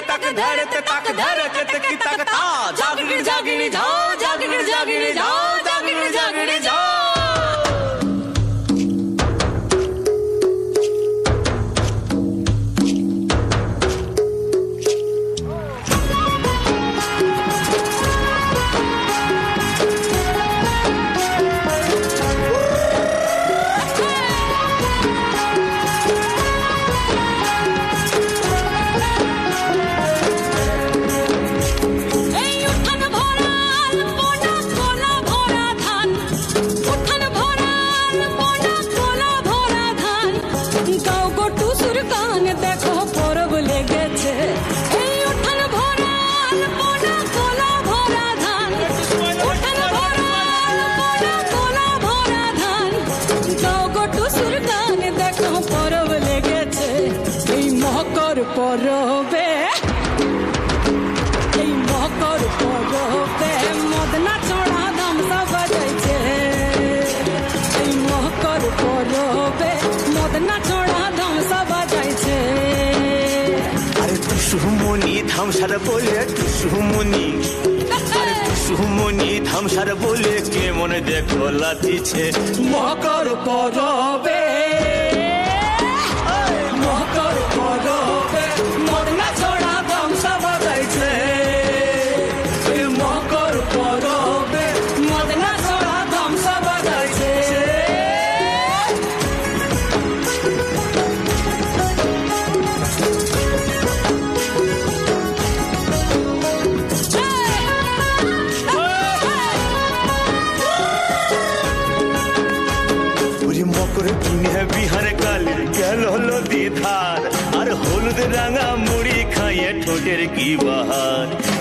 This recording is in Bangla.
tac tac tac tac আরে সুমনি ধামসার বলে সুমনি সুমনি ধামসার বলে কে মনে দেখো লাতিছে মকর পরবে। की बहार